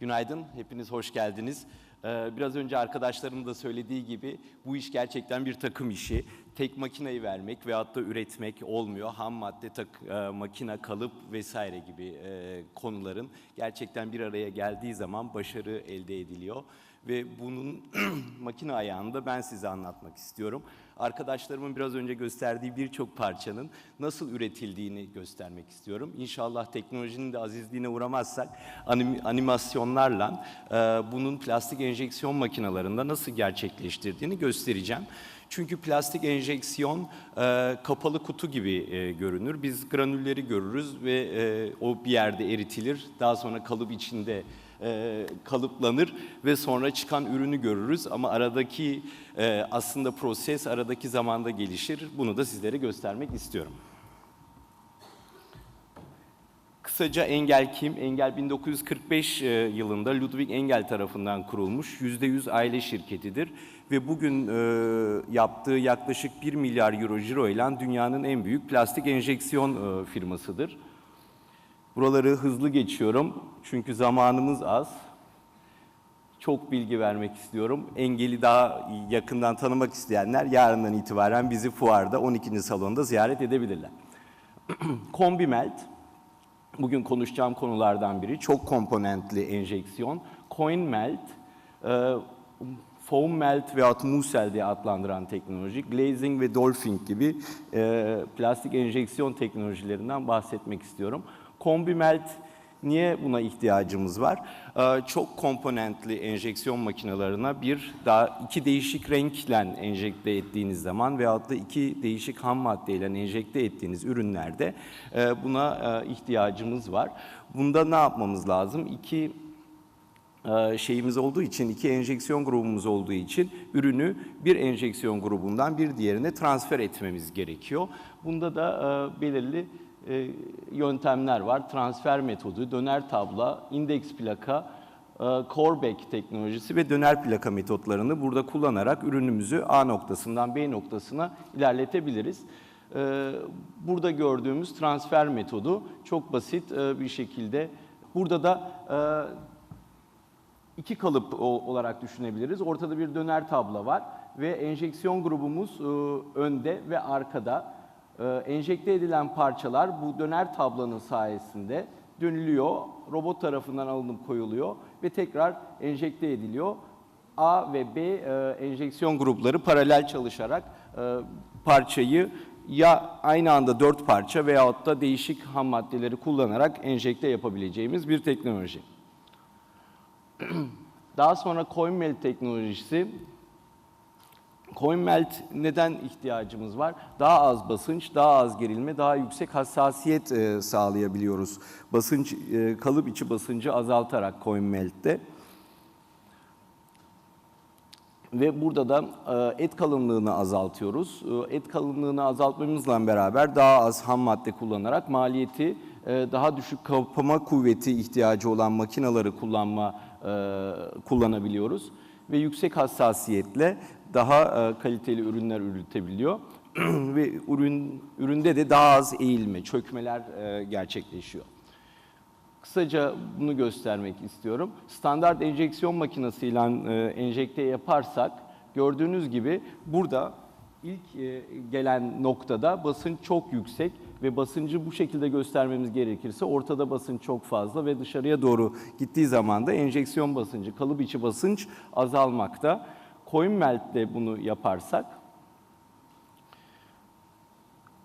Günaydın, hepiniz hoş geldiniz. Ee, Biraz önce arkadaşlarım da söylediği gibi bu iş gerçekten bir takım işi. Tek makineyi vermek veyahut da üretmek olmuyor. Ham madde, tak, e, makine, kalıp vesaire gibi e, konuların gerçekten bir araya geldiği zaman başarı elde ediliyor. Ve bunun makine ayağını da ben size anlatmak istiyorum. Arkadaşlarımın biraz önce gösterdiği birçok parçanın nasıl üretildiğini göstermek istiyorum. İnşallah teknolojinin de azizliğine uğramazsak anim- animasyonlarla e, bunun plastik enjeksiyon makinalarında nasıl gerçekleştirdiğini göstereceğim. Çünkü plastik enjeksiyon e, kapalı kutu gibi e, görünür. Biz granülleri görürüz ve e, o bir yerde eritilir. Daha sonra kalıp içinde e, kalıplanır ve sonra çıkan ürünü görürüz. Ama aradaki e, aslında proses aradaki zamanda gelişir. Bunu da sizlere göstermek istiyorum. Kısaca Engel kim? Engel 1945 e, yılında Ludwig Engel tarafından kurulmuş %100 aile şirketidir ve bugün e, yaptığı yaklaşık 1 milyar euro ciro ile dünyanın en büyük plastik enjeksiyon e, firmasıdır. Buraları hızlı geçiyorum çünkü zamanımız az. Çok bilgi vermek istiyorum. Engeli daha yakından tanımak isteyenler yarından itibaren bizi fuarda 12. salonda ziyaret edebilirler. Kombi melt, bugün konuşacağım konulardan biri. Çok komponentli enjeksiyon. Coin melt, e, foam melt veya musel diye adlandıran teknoloji. Glazing ve dolphin gibi e, plastik enjeksiyon teknolojilerinden bahsetmek istiyorum. Kombi melt Niye buna ihtiyacımız var? Ee, çok komponentli enjeksiyon makinalarına bir daha iki değişik renkle enjekte ettiğiniz zaman veyahut da iki değişik ham maddeyle enjekte ettiğiniz ürünlerde e, buna e, ihtiyacımız var. Bunda ne yapmamız lazım? İki e, şeyimiz olduğu için, iki enjeksiyon grubumuz olduğu için ürünü bir enjeksiyon grubundan bir diğerine transfer etmemiz gerekiyor. Bunda da belirli e, yöntemler var. Transfer metodu, döner tabla, indeks plaka, e, coreback teknolojisi ve döner plaka metotlarını burada kullanarak ürünümüzü A noktasından B noktasına ilerletebiliriz. E, Burada gördüğümüz transfer metodu çok basit e, bir şekilde. Burada da e, iki kalıp o- olarak düşünebiliriz. Ortada bir döner tabla var ve enjeksiyon grubumuz e, önde ve arkada. E, Enjekte edilen parçalar bu döner tablanın sayesinde dönülüyor, robot tarafından alınıp koyuluyor ve tekrar enjekte ediliyor. A ve B e, enjeksiyon grupları paralel çalışarak e, parçayı ya aynı anda dört parça veyahut da değişik ham maddeleri kullanarak enjekte yapabileceğimiz bir teknoloji. Daha sonra coin melt teknolojisi. Coin melt neden ihtiyacımız var? Daha az basınç, daha az gerilme, daha yüksek hassasiyet e, sağlayabiliyoruz. Basınç, e, kalıp içi basıncı azaltarak coin melt'te. Ve burada da e, et kalınlığını azaltıyoruz. E, Et kalınlığını azaltmamızla beraber daha az ham madde kullanarak maliyeti e, daha düşük kapama kuvveti ihtiyacı olan makinaları kullanma e, kullanabiliyoruz ve yüksek hassasiyetle daha e, kaliteli ürünler üretebiliyor ve ürün üründe de daha az eğilme, çökmeler e, gerçekleşiyor. Kısaca bunu göstermek istiyorum. Standart enjeksiyon makinesiyle e, enjekte yaparsak gördüğünüz gibi burada ilk gelen noktada basınç çok yüksek ve basıncı bu şekilde göstermemiz gerekirse ortada basınç çok fazla ve dışarıya doğru gittiği zaman da enjeksiyon basıncı, kalıp içi basınç azalmakta. Coin melt'te bunu yaparsak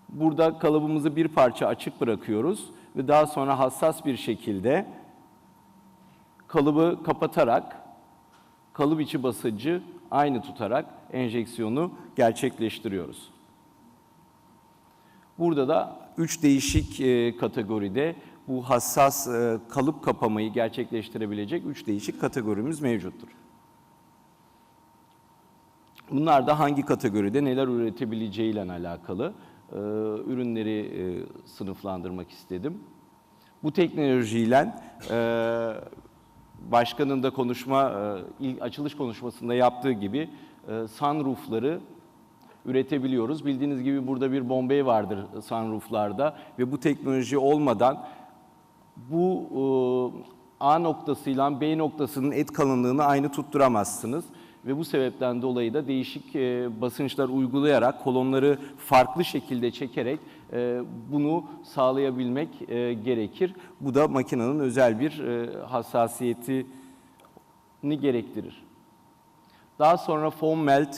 Burada kalıbımızı bir parça açık bırakıyoruz ve daha sonra hassas bir şekilde kalıbı kapatarak kalıp içi basıncı aynı tutarak enjeksiyonu gerçekleştiriyoruz. Burada da üç değişik e, kategoride bu hassas e, kalıp kapamayı gerçekleştirebilecek üç değişik kategorimiz mevcuttur. Bunlar da hangi kategoride neler üretebileceğiyle alakalı e, ürünleri e, sınıflandırmak istedim. Bu teknolojiyle e, başkanın da konuşma e, ilk açılış konuşmasında yaptığı gibi e, sunroofları üretebiliyoruz. Bildiğiniz gibi burada bir Bombay vardır sunrooflarda ve bu teknoloji olmadan bu e, A noktasıyla B noktasının et kalınlığını aynı tutturamazsınız. Ve bu sebepten dolayı da değişik e, basınçlar uygulayarak kolonları farklı şekilde çekerek e, bunu sağlayabilmek e, gerekir. Bu da makinenin özel bir e, hassasiyetini gerektirir. Daha sonra foam melt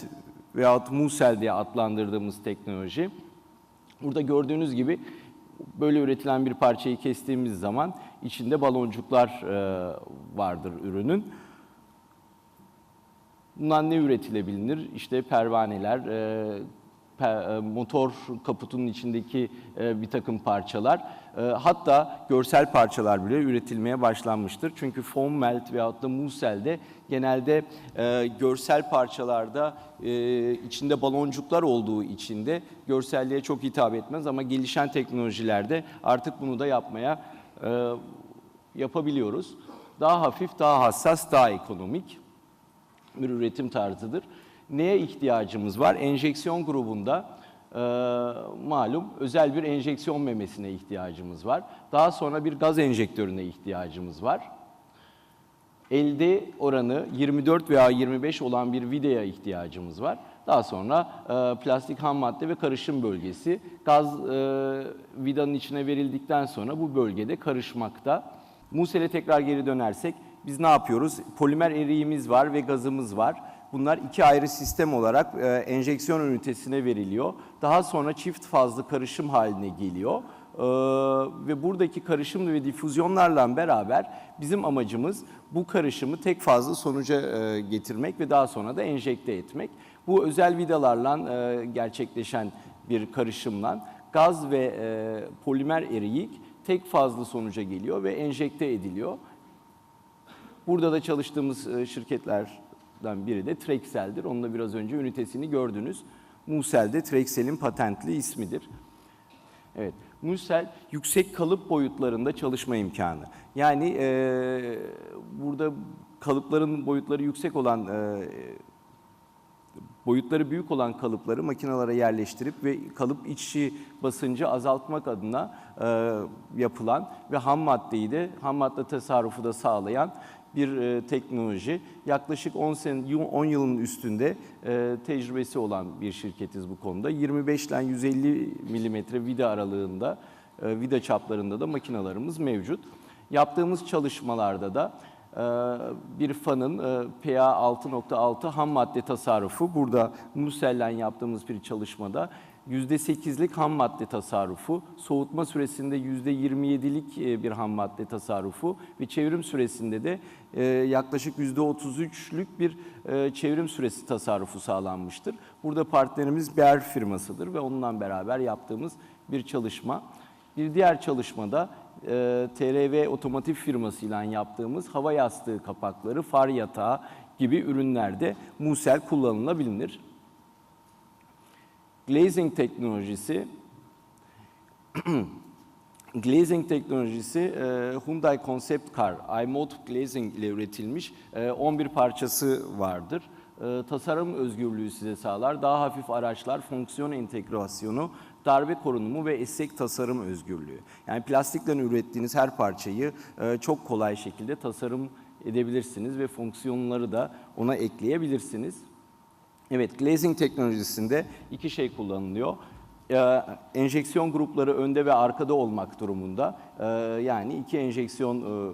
veyahut musel diye adlandırdığımız teknoloji. Burada gördüğünüz gibi böyle üretilen bir parçayı kestiğimiz zaman içinde baloncuklar e, vardır ürünün. Bundan ne üretilebilir? İşte pervaneler, e, e, motor kaputunun içindeki e, bir takım parçalar, e, hatta görsel parçalar bile üretilmeye başlanmıştır. Çünkü foam melt veyahut da muselde genelde görsel parçalarda içinde baloncuklar olduğu için de görselliğe çok hitap etmez ama gelişen teknolojilerde artık bunu da yapmaya yapabiliyoruz. Daha hafif, daha hassas, daha ekonomik bir üretim tarzıdır. Neye ihtiyacımız var? Enjeksiyon grubunda e, malum özel bir enjeksiyon memesine ihtiyacımız var. Daha sonra bir gaz enjektörüne ihtiyacımız var. Elde oranı 24 veya 25 olan bir vidaya ihtiyacımız var. Daha sonra e, plastik ham madde ve karışım bölgesi gaz e, vidanın içine verildikten sonra bu bölgede karışmakta. Musel'e tekrar geri dönersek biz ne yapıyoruz? Polimer eriğimiz var ve gazımız var. Bunlar iki ayrı sistem olarak e, enjeksiyon ünitesine veriliyor. Daha sonra çift fazlı karışım haline geliyor. Ee, ve buradaki karışım ve difüzyonlarla beraber bizim amacımız bu karışımı tek fazlı sonuca e, getirmek ve daha sonra da enjekte etmek. Bu özel vidalarla e, gerçekleşen bir karışımla gaz ve e, polimer eriyik tek fazlı sonuca geliyor ve enjekte ediliyor. Burada da çalıştığımız e, şirketlerden biri de Trexel'dir. Onun da biraz önce ünitesini gördünüz. Musel de Trexel'in patentli ismidir. Evet, Musel yüksek kalıp boyutlarında çalışma imkanı. Yani e, burada kalıpların boyutları yüksek olan e, boyutları büyük olan kalıpları makinalara yerleştirip ve kalıp içi basıncı azaltmak adına e, yapılan ve ham maddeyi de ham madde tasarrufu da sağlayan bir e, teknoloji. Yaklaşık 10 sene 10 yılın üstünde e, tecrübesi olan bir şirketiz bu konuda. 25 ile 150 milimetre vida aralığında e, vida çaplarında da makinalarımız mevcut. Yaptığımız çalışmalarda da e, bir fanın e, PA 6.6 ham madde tasarrufu burada Musel'den yaptığımız bir çalışmada %8'lik ham madde tasarrufu, soğutma süresinde %27'lik e, bir ham madde tasarrufu ve çevrim süresinde de e, yaklaşık %33'lük bir e, çevrim süresi tasarrufu sağlanmıştır. Burada partnerimiz BR firmasıdır ve onunla beraber yaptığımız bir çalışma. Bir diğer çalışmada TRV otomotiv firmasıyla yaptığımız hava yastığı kapakları, far yatağı gibi ürünlerde Musel kullanılabilir. Glazing teknolojisi Glazing teknolojisi e, Hyundai Concept Car iMode Glazing ile üretilmiş e, 11 parçası vardır. E, tasarım özgürlüğü size sağlar. Daha hafif araçlar, fonksiyon entegrasyonu, darbe korunumu ve esnek tasarım özgürlüğü. Yani plastikten ürettiğiniz her parçayı e, çok kolay şekilde tasarım edebilirsiniz ve fonksiyonları da ona ekleyebilirsiniz. Evet, glazing teknolojisinde iki şey kullanılıyor. Ee, enjeksiyon grupları önde ve arkada olmak durumunda. Ee, yani iki enjeksiyon e,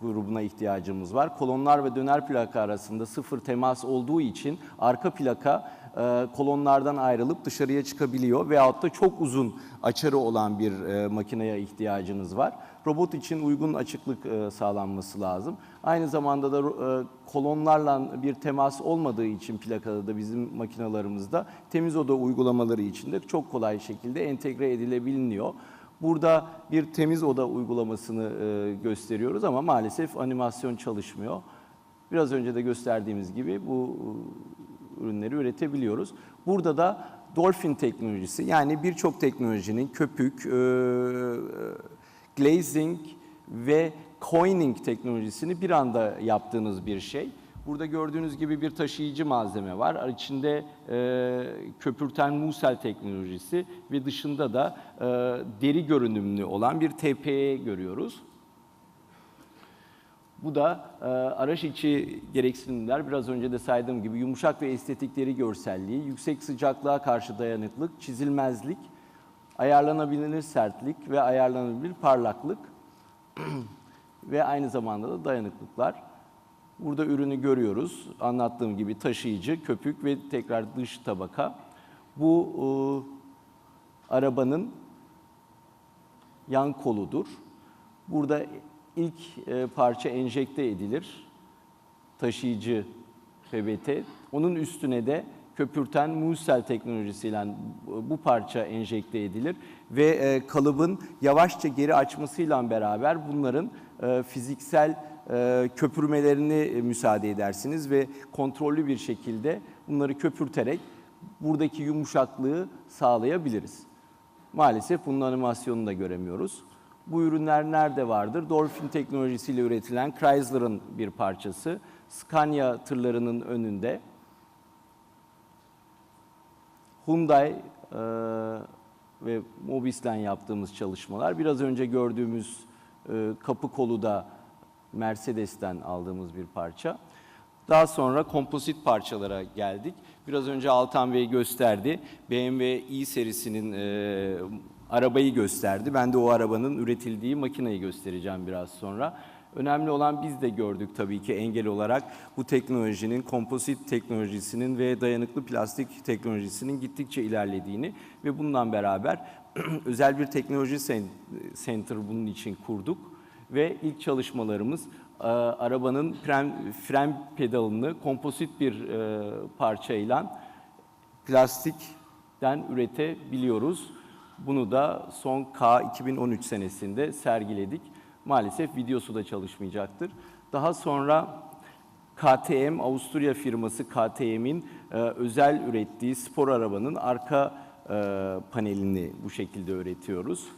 grubuna ihtiyacımız var. Kolonlar ve döner plaka arasında sıfır temas olduğu için arka plaka e, kolonlardan ayrılıp dışarıya çıkabiliyor veyahut da çok uzun açarı olan bir e, makineye ihtiyacınız var. Robot için uygun açıklık e, sağlanması lazım. Aynı zamanda da kolonlarla bir temas olmadığı için plakada da bizim makinalarımızda temiz oda uygulamaları için de çok kolay şekilde entegre edilebiliyor. Burada bir temiz oda uygulamasını gösteriyoruz ama maalesef animasyon çalışmıyor. Biraz önce de gösterdiğimiz gibi bu ürünleri üretebiliyoruz. Burada da Dolphin teknolojisi yani birçok teknolojinin köpük, e, glazing ve coining teknolojisini bir anda yaptığınız bir şey. Burada gördüğünüz gibi bir taşıyıcı malzeme var. İçinde e, köpürten musel teknolojisi ve dışında da e, deri görünümlü olan bir TPE görüyoruz. Bu da e, araç içi gereksinimler biraz önce de saydığım gibi yumuşak ve estetikleri görselliği, yüksek sıcaklığa karşı dayanıklık, çizilmezlik, ayarlanabilir sertlik ve ayarlanabilir parlaklık ve aynı zamanda da dayanıklıklar. Burada ürünü görüyoruz. Anlattığım gibi taşıyıcı, köpük ve tekrar dış tabaka. Bu e, arabanın yan koludur. Burada ilk e, parça enjekte edilir. Taşıyıcı PBT. Onun üstüne de köpürten Musel teknolojisiyle bu- parça enjekte edilir ve e, kalıbın yavaşça geri açmasıyla beraber bunların e, fiziksel köpürmelerini müsaade edersiniz ve kontrollü bir şekilde bunları köpürterek buradaki yumuşaklığı sağlayabiliriz. Maalesef bunun animasyonunu da göremiyoruz. Bu ürünler nerede vardır? Dolphin teknolojisiyle üretilen Chrysler'ın bir parçası. Scania tırlarının önünde. Hyundai e, ve Mobis'ten yaptığımız çalışmalar. Biraz önce gördüğümüz e, kapı kolu da Mercedes'ten aldığımız bir parça. Daha sonra kompozit parçalara geldik. Biraz önce Altan Bey gösterdi. BMW i serisinin e, arabayı gösterdi. Ben de o arabanın üretildiği makineyi göstereceğim biraz sonra. Önemli olan biz de gördük tabii ki engel olarak bu teknolojinin, kompozit teknolojisinin ve dayanıklı plastik teknolojisinin gittikçe ilerlediğini ve bundan beraber özel bir teknoloji center bunun için kurduk ve ilk çalışmalarımız e, arabanın fren, fren pedalını kompozit bir e, parçayla plastikten üretebiliyoruz. Bunu da son K 2013 senesinde sergiledik. Maalesef videosu da çalışmayacaktır. Daha sonra KTM, Avusturya firması KTM'in e, özel ürettiği spor arabanın arka e, panelini bu şekilde üretiyoruz.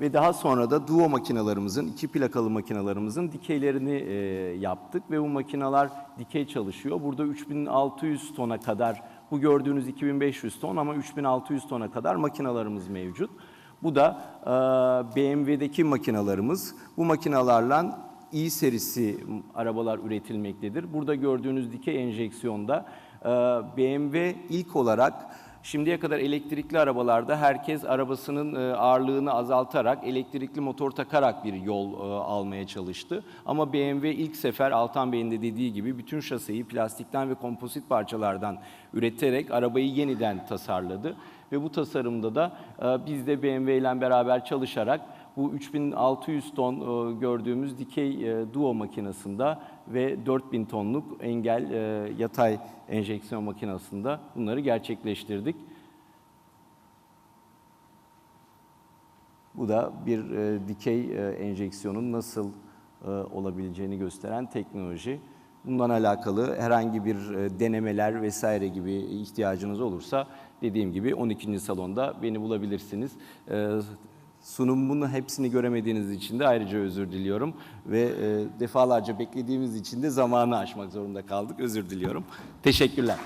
Ve daha sonra da Duo makinalarımızın, iki plakalı makinalarımızın dikeylerini e, yaptık ve bu makinalar dikey çalışıyor. Burada 3600 tona kadar, bu gördüğünüz 2500 ton ama 3600 tona kadar makinalarımız mevcut. Bu da e, BMW'deki makinalarımız. Bu makinalarla i serisi arabalar üretilmektedir. Burada gördüğünüz dikey enjeksiyonda e, BMW ilk olarak Şimdiye kadar elektrikli arabalarda herkes arabasının e, ağırlığını azaltarak, elektrikli motor takarak bir yol e, almaya çalıştı. Ama BMW ilk sefer Altan Bey'in de dediği gibi bütün şaseyi plastikten ve kompozit parçalardan üreterek arabayı yeniden tasarladı. Ve bu tasarımda da e, biz de BMW ile beraber çalışarak bu 3600 ton e, gördüğümüz dikey e, duo makinesinde ve 4000 tonluk engel e, yatay enjeksiyon makinesinde bunları gerçekleştirdik. Bu da bir dikey enjeksiyonun nasıl olabileceğini gösteren teknoloji. Bundan alakalı herhangi bir denemeler vesaire gibi ihtiyacınız olursa dediğim gibi 12. salonda beni bulabilirsiniz. Sunumumun hepsini göremediğiniz için de ayrıca özür diliyorum ve e, defalarca beklediğimiz için de zamanı aşmak zorunda kaldık. Özür diliyorum. Teşekkürler.